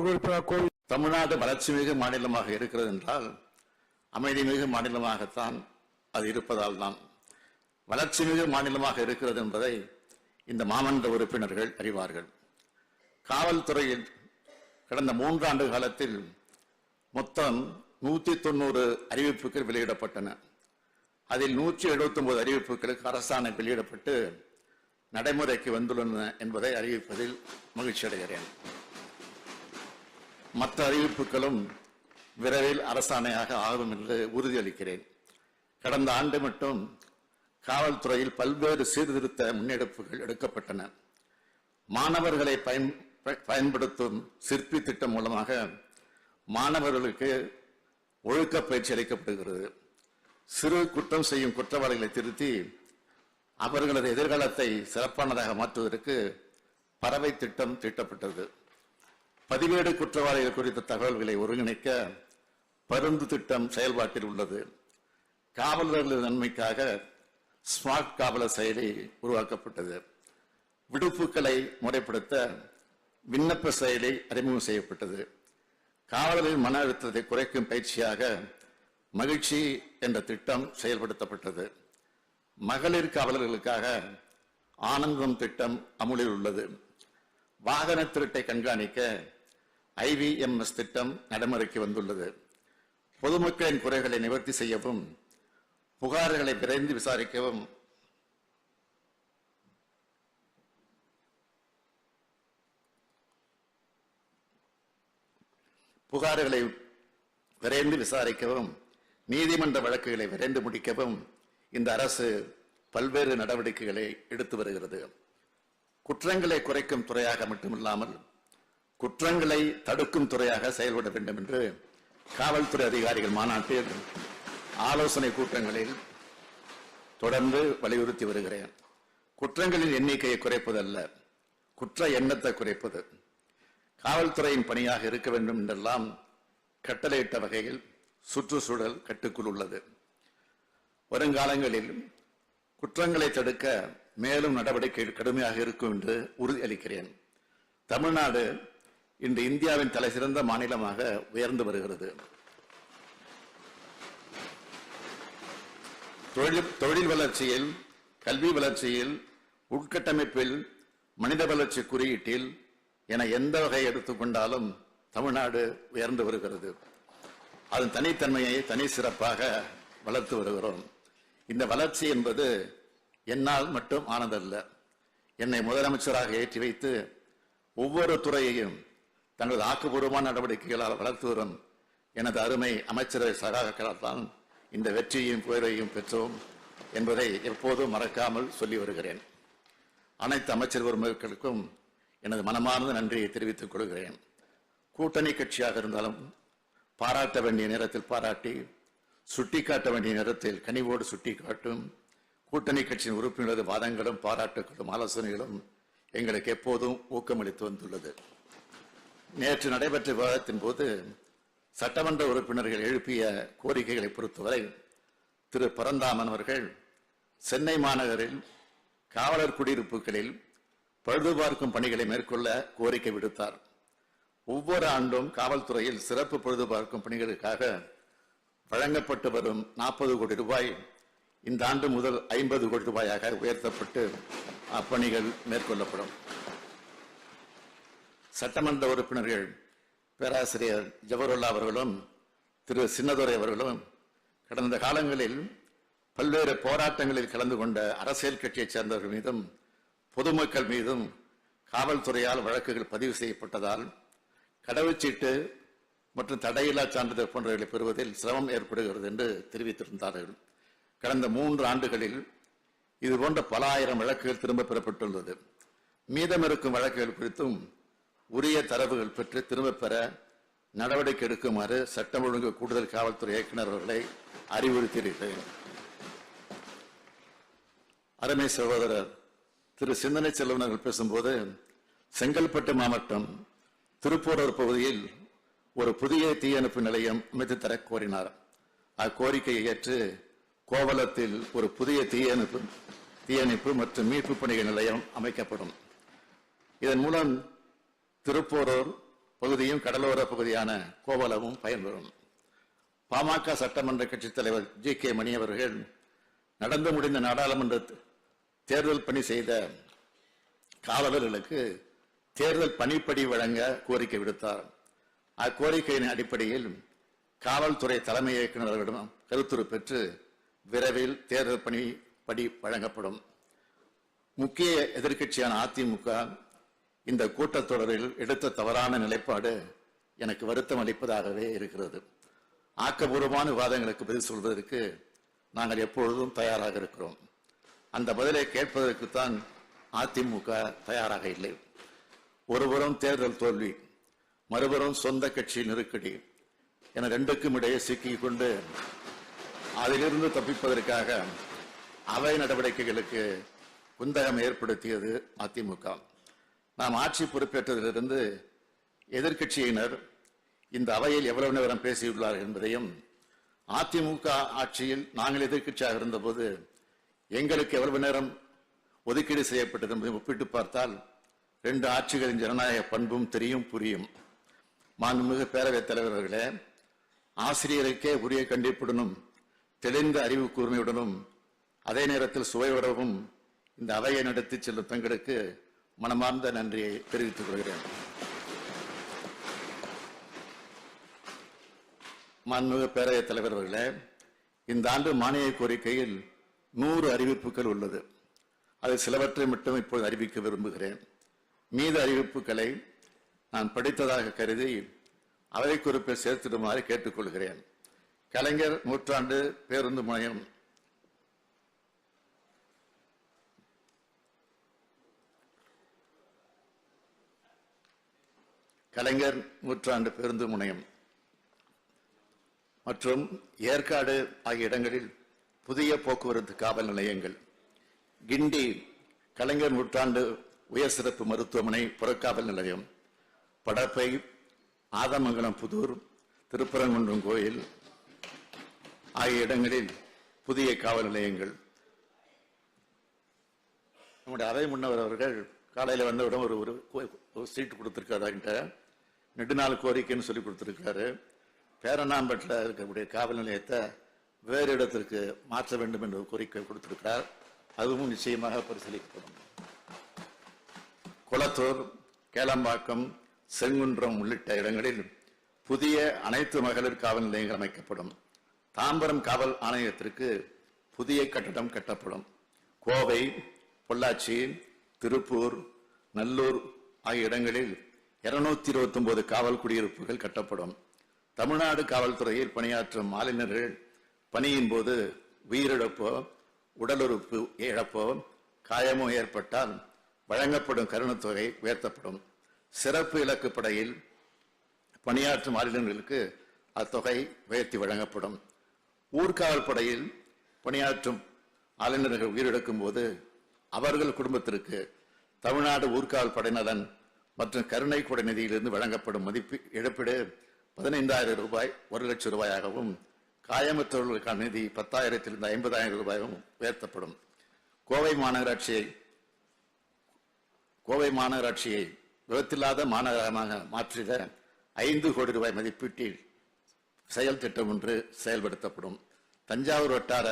உறுப்பினர் தமிழ்நாடு வளர்ச்சி மிகு மாநிலமாக இருக்கிறது என்றால் அமைதி மிகு மாநிலமாகத்தான் அது இருப்பதால் தான். வளர்ச்சி மிகு மாநிலமாக இருக்கிறது என்பதை இந்த மாமன்ற உறுப்பினர்கள் அறிவார்கள். காவல்துறையில் கடந்த மூன்றாண்டு காலத்தில் மொத்தம் நூத்தி தொண்ணூறு அறிவிப்புகள் வெளியிடப்பட்டன. அதில் நூற்றி எழுபத்தி ஒன்பது அறிவிப்புகளுக்கு அரசாணை வெளியிடப்பட்டு நடைமுறைக்கு வந்துள்ளன என்பதை அறிவிப்பதில் மகிழ்ச்சி அடைகிறேன் மற்ற அறிவிப்புகளும் விரைவில் அரசாணையாக ஆகும் என்று உறுதியளிக்கிறேன். கடந்த ஆண்டு மட்டும் காவல்துறையில் பல்வேறு சீர்திருத்த முன்னெடுப்புகள் எடுக்கப்பட்டன. மாணவர்களை பயன் ப- பயன்படுத்தும் சிற்பி திட்டம் மூலமாக மாணவர்களுக்கு ஒழுக்க பயிற்சி அளிக்கப்படுகிறது. சிறு குற்றம் செய்யும் குற்றவாளிகளை திருத்தி அவர்களது எதிர்காலத்தை சிறப்பானதாக மாற்றுவதற்கு பறவை திட்டம் தீட்டப்பட்டது. பதிவேடு குற்றவாளிகள் குறித்த தகவல்களை ஒருங்கிணைக்க பருந்து திட்டம் செயல்பாட்டில் உள்ளது. காவலர்களின் நன்மைக்காக ஸ்மார்ட் காவலர் செயலி உருவாக்கப்பட்டது. விடுப்புகளை முறைப்படுத்த விண்ணப்ப செயலி அறிமுகம் செய்யப்பட்டது. காவலரின் மன அழுத்தத்தை குறைக்கும் பயிற்சியாக மகிழ்ச்சி என்ற திட்டம் செயல்படுத்தப்பட்டது. மகளிர் காவலர்களுக்காக ஆனந்தம் திட்டம் அமுலில் உள்ளது. வாகன திருட்டை கண்காணிக்க ஐவிஎம்எஸ் திட்டம் நடைமுறைக்கு வந்துள்ளது. பொதுமக்களின் குறைகளை நிவர்த்தி செய்யவும் புகார்களை விரைந்து விசாரிக்கவும். புகார்களை விரைந்து விசாரிக்கவும் நீதிமன்ற வழக்குகளை விரைந்து முடிக்கவும் இந்த அரசு பல்வேறு நடவடிக்கைகளை எடுத்து வருகிறது. குற்றங்களை குறைக்கும் துறையாக மட்டுமில்லாமல் குற்றங்களை தடுக்கும் துறையாக செயல்பட வேண்டும் என்று காவல்துறை அதிகாரிகள் மாநாட்டில் ஆலோசனை கூட்டங்களில் தொடர்ந்து வலியுறுத்தி வருகிறேன். குற்றங்களின் எண்ணிக்கையை குறைப்பதல்ல குற்ற எண்ணத்தை குறைப்பது. காவல்துறையின் பணியாக இருக்க வேண்டும் என்றெல்லாம் கட்டளையிட்ட வகையில் சுற்றுச்சூழல் கட்டுக்குள் உள்ளது. வருங்காலங்களில் குற்றங்களை தடுக்க மேலும் நடவடிக்கை கடுமையாக இருக்கும் என்று உறுதியளிக்கிறேன். தமிழ்நாடு இன்று இந்தியாவின் தலைசிறந்த மாநிலமாக உயர்ந்து வருகிறது. தொழில் தொழில் வளர்ச்சியில் கல்வி வளர்ச்சியில் உட்கட்டமைப்பில் மனித வளர்ச்சி குறியீட்டில் என எந்த வகை எடுத்துக்கொண்டாலும் தமிழ்நாடு உயர்ந்து வருகிறது. அதன் தனித்தன்மையை தனி சிறப்பாக வளர்த்து வருகிறோம். இந்த வளர்ச்சி என்பது என்னால் மட்டும் ஆனதல்ல. என்னை முதலமைச்சராக ஏற்றி வைத்து ஒவ்வொரு துறையையும் தங்களது ஆக்கப்பூர்வமான நடவடிக்கைகளால் வளர்த்து வரும் எனது அருமை அமைச்சரவை சகாக்களால் தான் இந்த வெற்றியையும் புகழையும் பெற்றோம் என்பதை எப்போதும் மறக்காமல் சொல்லி வருகிறேன். அனைத்து அமைச்சர் உரிமைகளுக்கும் எனது மனமார்ந்த நன்றியை தெரிவித்துக் கொள்கிறேன். கூட்டணி கட்சியாக இருந்தாலும் பாராட்ட வேண்டிய நேரத்தில் பாராட்டி சுட்டிக்காட்ட வேண்டிய நேரத்தில் கனிவோடு சுட்டிக்காட்டும் கூட்டணி கட்சியின் உறுப்பினரது வாதங்களும் பாராட்டுகளும் ஆலோசனைகளும் எங்களுக்கு எப்போதும் ஊக்கமளித்து வந்துள்ளது. நேற்று நடைபெற்ற விவாதத்தின் போது சட்டமன்ற உறுப்பினர்கள் எழுப்பிய கோரிக்கைகளை பொறுத்தவரை திரு. பரந்தாமன் அவர்கள் சென்னை மாநகரில் காவலர் குடியிருப்புகளில் பழுதுபார்க்கும் பணிகளை மேற்கொள்ள கோரிக்கை விடுத்தார். ஒவ்வொரு ஆண்டும் காவல்துறையில் சிறப்பு பழுதுபார்க்கும் பணிகளுக்காக வழங்கப்பட்டு வரும் நாற்பது கோடி ரூபாய் இந்த ஆண்டு முதல் ஐம்பது கோடி ரூபாயாக உயர்த்தப்பட்டு அப்பணிகள் மேற்கொள்ளப்படும். சட்டமன்ற உறுப்பினர்கள் பேராசிரியர் ஜவஹர்லா அவர்களும் திரு சின்னதுரை அவர்களும் கடந்த காலங்களில் பல்வேறு போராட்டங்களில் கலந்து கொண்ட அரசியல் கட்சியைச் சேர்ந்தவர்கள் மீதும் பொதுமக்கள் மீதும் காவல்துறையால் வழக்குகள் பதிவு செய்யப்பட்டதால் கடவுச்சீட்டு மற்றும் தடையில்லா சான்றிதழ் போன்றவர்களை பெறுவதில் சிரமம் ஏற்படுகிறது என்று தெரிவித்திருந்தார்கள். கடந்த மூன்று ஆண்டுகளில் இதுபோன்ற பல ஆயிரம் வழக்குகள் திரும்ப பெறப்பட்டுள்ளது. மீதம் இருக்கும் வழக்குகள் குறித்தும் உரிய தரவுகள் பெற்று திரும்பப் பெற நடவடிக்கை எடுக்குமாறு சட்டம் ஒழுங்கு கூடுதல் காவல்துறை இயக்குநர் அவர்களை அறிவுறுத்தியிருக்கிறேன். அருமை சகோதரர் திரு சிந்தனை செல்வன் அவர்கள் பேசும்போது செங்கல்பட்டு மாவட்டம் திருப்பூரூர் பகுதியில் ஒரு புதிய தீயணைப்பு நிலையம் அமைத்து தர கோரினார். அக்கோரிக்கையை ஏற்று கோவலத்தில் ஒரு புதிய தீயணைப்பு தீயணைப்பு மற்றும் மீட்பு பணிகள் நிலையம் அமைக்கப்படும். இதன் மூலம் திருப்போரூர் பகுதியும் கடலோர பகுதியான கோவலமும் பயன்பெறும். பாமக சட்டமன்ற கட்சித் தலைவர் ஜி. கே. மணி அவர்கள் நடந்து முடிந்த நாடாளுமன்ற தேர்தல் பணி செய்த காவலர்களுக்கு தேர்தல் பணிப்படி வழங்க கோரிக்கை விடுத்தார். அக்கோரிக்கையின் அடிப்படையில் காவல்துறை தலைமை இயக்குநர்களிடம் கருத்துரு பெற்று விரைவில் தேர்தல் பணி படி வழங்கப்படும். முக்கிய எதிர்க்கட்சியான அதிமுக இந்த கூட்டத்தொடரில் எடுத்த தவறான நிலைப்பாடு எனக்கு வருத்தம் அளிப்பதாகவே இருக்கிறது. ஆக்கபூர்வமான விவாதங்களுக்கு பதில் சொல்வதற்கு நாங்கள் எப்பொழுதும் தயாராக இருக்கிறோம். அந்த பதிலை கேட்பதற்குத்தான் அதிமுக தயாராக இல்லை. ஒருபுறம் தேர்தல் தோல்வி மறுபுறம் சொந்த கட்சி நெருக்கடி என ரெண்டுக்கும் இடையே சிக்கிக் கொண்டு அதிலிருந்து தப்பிப்பதற்காக அவை நடவடிக்கைகளுக்கு குந்தகம் ஏற்படுத்தியது அதிமுக. நாம் ஆட்சி பொறுப்பேற்றதிலிருந்து எதிர்க்கட்சியினர் இந்த அவையில் எவ்வளவு நேரம் பேசியுள்ளார் என்பதையும் அதிமுக ஆட்சியில் நாங்கள் எதிர்க்கட்சியாக இருந்தபோது எங்களுக்கு எவ்வளவு நேரம் ஒதுக்கீடு செய்யப்பட்டது என்பதை ஒப்பிட்டு பார்த்தால் ரெண்டு ஆட்சிகளின் ஜனநாயக பண்பும் தெரியும் புரியும். மாண்புமிகு பேரவைத் தலைவர்களே ஆசிரியருக்கே உரிய கண்டிப்புடனும் தெளிந்த அறிவு கூர்மையுடனும் அதே நேரத்தில் சுவை சுவையுடனும் இந்த அவையை நடத்தி செல்லும் தங்களுக்கு மனமார்ந்த நன்றியை தெரிவித்துக் கொள்கிறேன். மாண்புமிகு பேரவைத் தலைவர் அவர்களே இந்த ஆண்டு மானிய கோரிக்கையில் நூறு அறிவிப்புகள் உள்ளது. அது சிலவற்றை மட்டும் இப்போது அறிவிக்க விரும்புகிறேன். மீத அறிவிப்புகளை நான் படித்ததாக கருதி அவை குறிப்பில் சேர்த்திடுமாறு கேட்டுக்கொள்கிறேன். கலைஞர் நூற்றாண்டு பேருந்து முனையம் கலைஞர் நூற்றாண்டு பேருந்து முனையம் மற்றும் ஏற்காடு ஆகிய இடங்களில் புதிய போக்குவரத்து காவல் நிலையங்கள். கிண்டி கலைஞர் நூற்றாண்டு உயர் சிறப்பு மருத்துவமனை புறக்காவல் நிலையம். படப்பை ஆதமங்கலம் புதூர் திருப்பரங்குன்றம் கோயில் ஆகிய இடங்களில் புதிய காவல் நிலையங்கள். நம்முடைய அறை முன்னவர் அவர்கள் காலையில் வந்தவுடன் ஒரு ஒரு சீட்டு ஒரு சீட் கொடுத்துருக்காரு என்கிட்ட நெடுநாள் கோரிக்கைன்னு சொல்லி கொடுத்துருக்காரு பேரணாம்பட்டில் இருக்கக்கூடிய காவல் நிலையத்தை வேறு இடத்திற்கு மாற்ற வேண்டும் என்று கோரிக்கை கொடுத்திருக்கிறார். அதுவும் நிச்சயமாக பரிசீலிக்கப்படும். குளத்தூர் கேளம்பாக்கம் செங்குன்றம் உள்ளிட்ட இடங்களில் புதிய அனைத்து மகளிர் காவல் நிலையங்கள் அமைக்கப்படும். தாம்பரம் காவல் ஆணையத்திற்கு புதிய கட்டடம் கட்டப்படும். கோவை பொள்ளாச்சி திருப்பூர் நல்லூர் ஆகிய இடங்களில் இருநூத்தி இருபத்தி ஒன்பது காவல் குடியிருப்புகள் கட்டப்படும். தமிழ்நாடு காவல்துறையில் பணியாற்றும் மாலினர்கள் பணியின் போது உயிரிழப்போ உடலுறுப்பு இழப்போ காயமோ ஏற்பட்டால் வழங்கப்படும் கருணத்தொகை உயர்த்தப்படும். சிறப்பு இலக்கு படையில் பணியாற்றும் மாநிலங்களுக்கு அத்தொகை உயர்த்தி வழங்கப்படும். ஊர்காவல் படையில் பணியாற்றும் ஆளுநர்கள் உயிரிழக்கும் போது அவர்கள் குடும்பத்திற்கு தமிழ்நாடு ஊர்காவல் படைநலன் மற்றும் கருணை கொடை நிதியிலிருந்து வழங்கப்படும் மதிப்பு இழப்பீடு பதினைந்தாயிரம் ரூபாய் ஒரு லட்சம் ரூபாயாகவும் காயமற்றவர்களுக்கான நிதி பத்தாயிரத்திலிருந்து ஐம்பதாயிரம் ரூபாயும் உயர்த்தப்படும். கோவை மாநகராட்சியை கோவை மாநகராட்சியை விபத்தில்லாத மாநகரமாக மாற்றிட ஐந்து கோடி ரூபாய் மதிப்பீட்டில் செயல் திட்டம் ஒன்று செயல்படுத்தப்படும். தஞ்சாவூர் வட்டார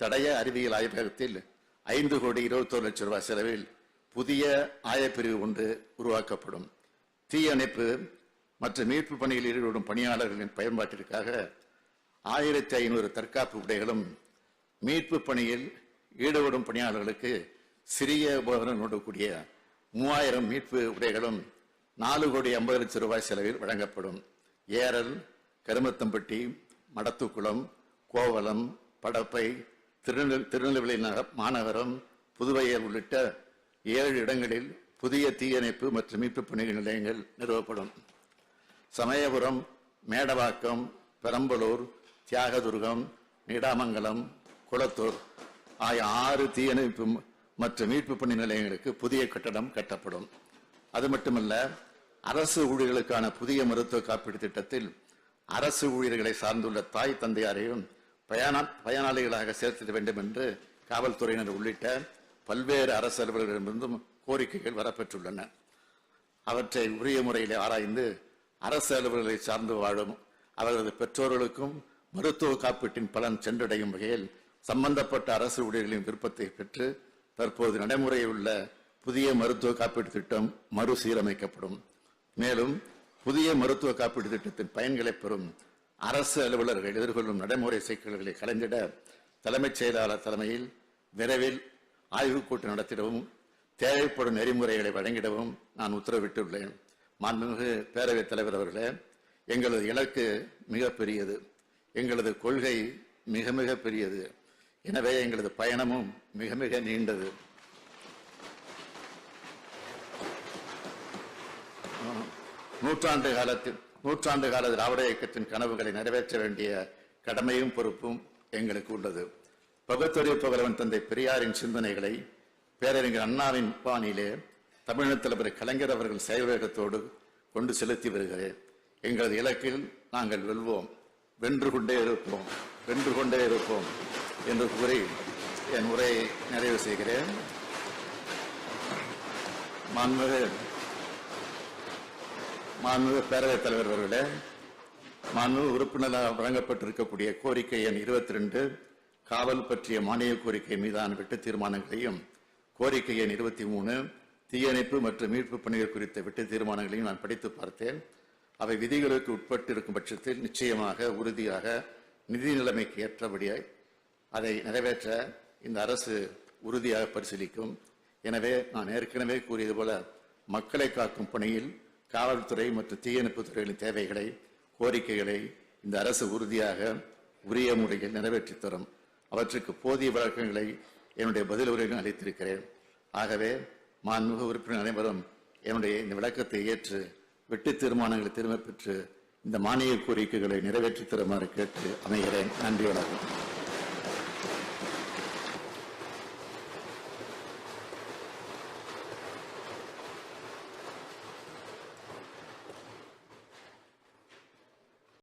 தடய அறிவியல் ஆய்வகத்தில் ஐந்து கோடி இருபத்தோரு லட்சம் ரூபாய் செலவில் புதிய ஆயப்பிரிவு ஒன்று உருவாக்கப்படும். தீயணைப்பு மற்றும் மீட்பு பணியில் ஈடுபடும் பணியாளர்களின் பயன்பாட்டிற்காக ஆயிரத்தி ஐநூறு தற்காப்பு உடைகளும் மீட்பு பணியில் ஈடுபடும் பணியாளர்களுக்கு சிறிய உபகரணங்களோடு கூடிய மூவாயிரம் மீட்பு உடைகளும் நாலு கோடி ஐம்பது லட்சம் ரூபாய் செலவில் வழங்கப்படும். ஏரல் கருமத்தம்பட்டி மடத்துக்குளம் கோவலம் படப்பை திருநெல் திருநெல்வேலி நக- மாநகரம் புதுவையர் உள்ளிட்ட ஏழு இடங்களில் புதிய தீயணைப்பு மற்றும் மீட்பு பணிகள் நிலையங்கள் நிறுவப்படும். சமயபுரம் மேடவாக்கம் பெரம்பலூர் தியாகதுர்கம் நீடாமங்கலம் குளத்தூர் ஆகிய ஆறு தீயணைப்பு மற்றும் மீட்பு பணி நிலையங்களுக்கு புதிய கட்டடம் கட்டப்படும். அது மட்டுமல்ல அரசு ஊழியர்களுக்கான புதிய மருத்துவ காப்பீடு திட்டத்தில் அரசு ஊழியர்களை சார்ந்துள்ள தாய் தந்தையாரையும் பயனா பயனாளிகளாக சேர்த்திட வேண்டும் என்று காவல்துறையினர் உள்ளிட்ட பல்வேறு அரசு அலுவலர்களிடமிருந்தும் கோரிக்கைகள் வரப்பெற்றுள்ளன. அவற்றை உரிய முறையில் ஆராய்ந்து அரசு அலுவலர்களை சார்ந்து வாழும் அவர்களது பெற்றோர்களுக்கும் மருத்துவ காப்பீட்டின் பலன் சென்றடையும் வகையில் சம்பந்தப்பட்ட அரசு ஊழியர்களின் விருப்பத்தை பெற்று தற்போது நடைமுறையில் உள்ள புதிய மருத்துவ காப்பீட்டு திட்டம் மறுசீரமைக்கப்படும். மேலும் புதிய மருத்துவ காப்பீட்டு திட்டத்தின் பயன்களை பெறும் அரசு அலுவலர்கள் எதிர்கொள்ளும் நடைமுறை சிக்கல்களை கலைந்திட தலைமைச் செயலாளர் தலைமையில் விரைவில் ஆய்வுக் கூட்டம் நடத்திடவும் தேவைப்படும் நெறிமுறைகளை வழங்கிடவும் நான் உத்தரவிட்டுள்ளேன். மாண்புமிகு பேரவைத் தலைவர் அவர்களே எங்களது இலக்கு மிக பெரியது எங்களது கொள்கை மிக மிக பெரியது. எனவே எங்களது பயணமும் மிக மிக நீண்டது. நூற்றாண்டு காலத்தில் நூற்றாண்டு கால திராவிட இயக்கத்தின் கனவுகளை நிறைவேற்ற வேண்டிய கடமையும் பொறுப்பும் எங்களுக்கு உள்ளது. பகுத்தறிவு புகழவன் தந்தை பெரியாரின் சிந்தனைகளை பேரறிஞர் அண்ணாவின் பாணியிலே தமிழக தலைவர் கலைஞர் அவர்கள் செயல்வேகத்தோடு கொண்டு செலுத்தி வருகிறேன். எங்களது இலக்கில் நாங்கள் வெல்வோம். வென்று கொண்டே இருப்போம். வென்று கொண்டே இருப்போம் என்று கூறி என் உரையை நிறைவு செய்கிறேன். மாண்புமிகு மாண்புமிகு பேரவைத் தலைவர் அவர்களே மாண்புமிகு உறுப்பினராக வழங்கப்பட்டிருக்கக்கூடிய கோரிக்கை எண் இருபத்தி ரெண்டு காவல் பற்றிய மானிய கோரிக்கை மீதான வெட்டு தீர்மானங்களையும் கோரிக்கை எண் இருபத்தி மூணு தீயணைப்பு மற்றும் மீட்பு பணிகள் குறித்த வெட்டு தீர்மானங்களையும் நான் படித்து பார்த்தேன். அவை விதிகளுக்கு உட்பட்டு இருக்கும் பட்சத்தில் நிச்சயமாக உறுதியாக நிதி நிலைமைக்கு ஏற்றபடியாய் அதை நிறைவேற்ற இந்த அரசு உறுதியாக பரிசீலிக்கும். எனவே நான் ஏற்கனவே கூறியது போல மக்களை காக்கும் பணியில் காவல்துறை மற்றும் தீயணைப்பு துறைகளின் தேவைகளை கோரிக்கைகளை இந்த அரசு உறுதியாக உரிய முறையில் நிறைவேற்றித் தரும். அவற்றுக்கு போதிய விளக்கங்களை என்னுடைய பதில் உரையிலும் அளித்திருக்கிறேன். ஆகவே மாண்புமிகு உறுப்பினர் அனைவரும் என்னுடைய இந்த விளக்கத்தை ஏற்று வெட்டு தீர்மானங்களை திரும்ப பெற்று இந்த மானிய கோரிக்கைகளை நிறைவேற்றி தருமாறு கேட்டு அமைகிறேன். நன்றி வணக்கம்.